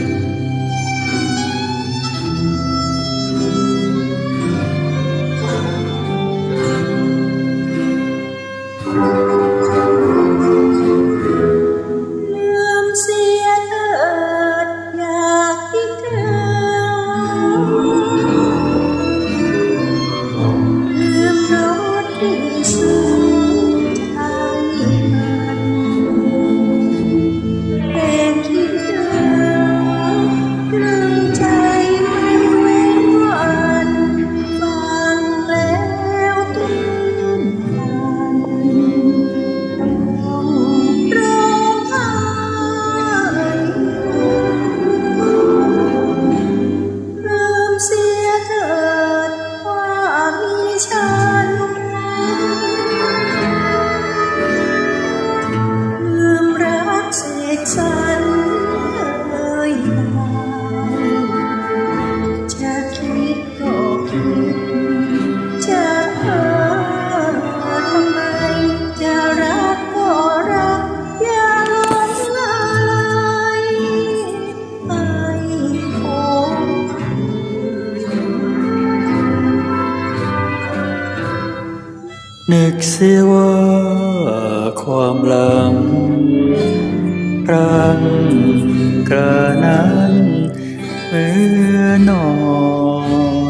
ลื นึกเสียว่าความหลังรังกระนั้นเมื่อนอ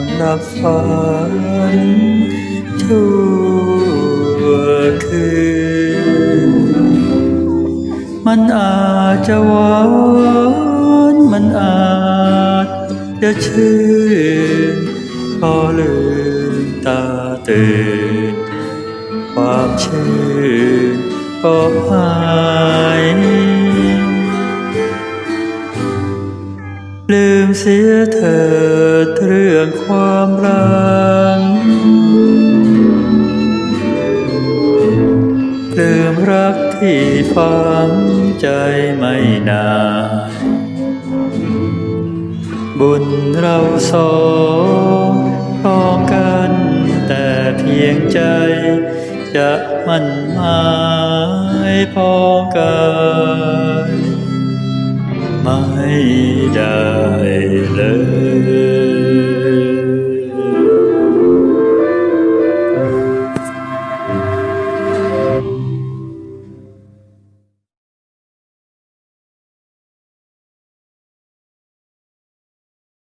นหลับฝันชั่วคืน มันอาจจะหวานมันอาจจะชื่นพอลืมตาตื่น ความชื่นก็หายลืมเสียเถิดเรื่องความรักลืมรักที่ฝังใจไม่นานบุญเราสองพร้อมกันแต่เพียงใจ จะมั่นหมายพอกายไม่ได้เลย